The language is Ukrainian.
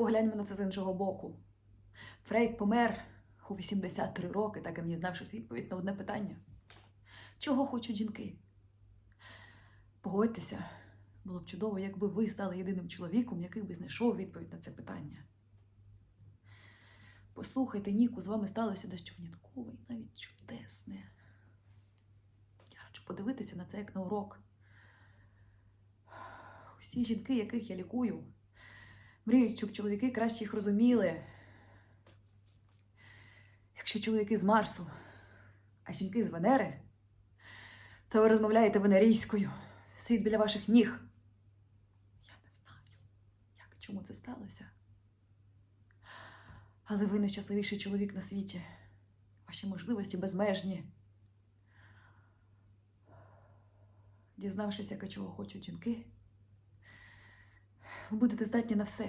Погляньмо на це з іншого боку. Фрейд помер у 83 роки, так і не дізнавшись відповідь на одне питання. Чого хочуть жінки? Погодьтеся, було б чудово, якби ви стали єдиним чоловіком, який би знайшов відповідь на це питання. Послухайте, Ніку, з вами сталося дещо вняткове і навіть чудесне. Я раджу подивитися на це як на урок. Усі жінки, яких я лікую, мріють, щоб чоловіки краще їх розуміли. Якщо чоловіки з Марсу, а жінки з Венери, то ви розмовляєте венерійською. Світ біля ваших ніг. Я не знаю, як чому це сталося. Але ви найщасливіший чоловік на світі. Ваші можливості безмежні. Дізнавшись, яке чого хочуть жінки, будете здатні на все.